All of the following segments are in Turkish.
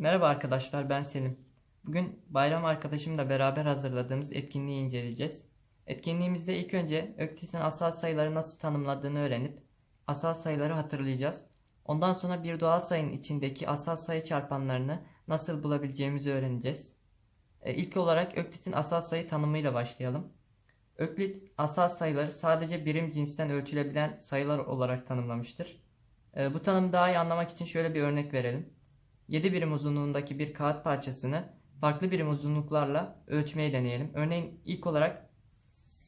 Merhaba arkadaşlar ben Selim. Bugün bayram arkadaşımla beraber hazırladığımız etkinliği inceleyeceğiz. Etkinliğimizde ilk önce Öktit'in asal sayıları nasıl tanımladığını öğrenip asal sayıları hatırlayacağız. Ondan sonra bir doğal sayının içindeki asal sayı çarpanlarını nasıl bulabileceğimizi öğreneceğiz. E, İlk olarak Öktit'in asal sayı tanımıyla başlayalım. Öklit asal sayıları sadece birim cinsten ölçülebilen sayılar olarak tanımlamıştır. E, Bu tanımı daha iyi anlamak için şöyle bir örnek verelim. 7 birim uzunluğundaki bir kağıt parçasını farklı birim uzunluklarla ölçmeyi deneyelim. Örneğin ilk olarak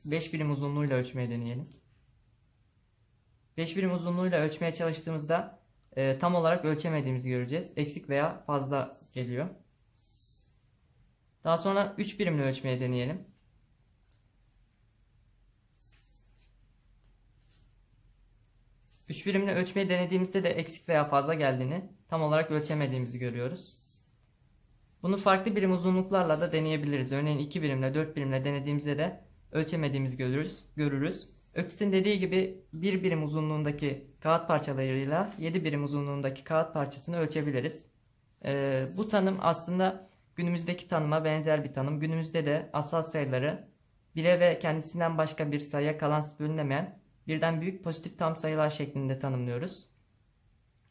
5 birim uzunluğuyla ölçmeyi deneyelim. 5 birim uzunluğuyla ölçmeye çalıştığımızda e, tam olarak ölçemediğimizi göreceğiz. Eksik veya fazla geliyor. Daha sonra 3 birimle ölçmeye deneyelim. Üç birimle ölçmeyi denediğimizde de eksik veya fazla geldiğini tam olarak ölçemediğimizi görüyoruz. Bunu farklı birim uzunluklarla da deneyebiliriz. Örneğin 2 birimle 4 birimle denediğimizde de ölçemediğimizi görürüz. görürüz. Ökit'in dediği gibi 1 birim uzunluğundaki kağıt parçalarıyla 7 birim uzunluğundaki kağıt parçasını ölçebiliriz. Ee, bu tanım aslında günümüzdeki tanıma benzer bir tanım. Günümüzde de asal sayıları bire ve kendisinden başka bir sayıya kalansız bölünemeyen birden büyük pozitif tam sayılar şeklinde tanımlıyoruz.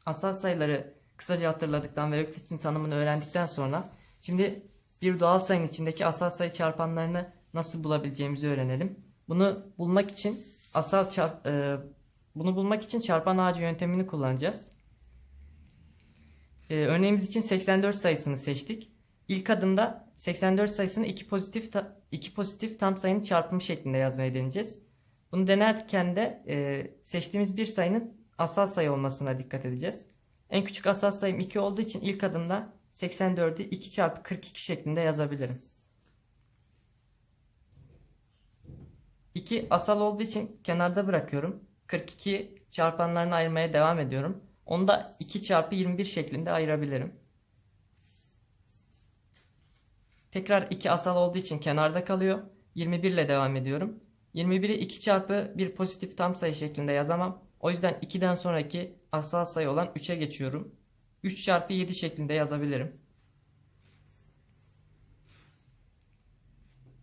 Asal sayıları kısaca hatırladıktan ve Öklit'in tanımını öğrendikten sonra şimdi bir doğal sayının içindeki asal sayı çarpanlarını nasıl bulabileceğimizi öğrenelim. Bunu bulmak için asal çarp, e, bunu bulmak için çarpan ağacı yöntemini kullanacağız. E, örneğimiz için 84 sayısını seçtik. İlk adımda 84 sayısını iki pozitif ta- iki pozitif tam sayının çarpımı şeklinde yazmaya deneyeceğiz. Bunu denerken de e, seçtiğimiz bir sayının asal sayı olmasına dikkat edeceğiz. En küçük asal sayım 2 olduğu için ilk adımda 84'ü 2 çarpı 42 şeklinde yazabilirim. 2 asal olduğu için kenarda bırakıyorum. 42 çarpanlarını ayırmaya devam ediyorum. Onu da 2 çarpı 21 şeklinde ayırabilirim. Tekrar 2 asal olduğu için kenarda kalıyor. 21 ile devam ediyorum. 21'i 2 çarpı bir pozitif tam sayı şeklinde yazamam. O yüzden 2'den sonraki asal sayı olan 3'e geçiyorum. 3 çarpı 7 şeklinde yazabilirim.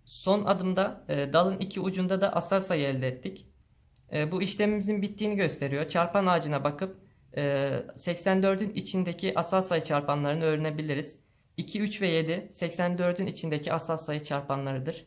Son adımda e, dalın iki ucunda da asal sayı elde ettik. E, bu işlemimizin bittiğini gösteriyor. Çarpan ağacına bakıp e, 84'ün içindeki asal sayı çarpanlarını öğrenebiliriz. 2, 3 ve 7 84'ün içindeki asal sayı çarpanlarıdır.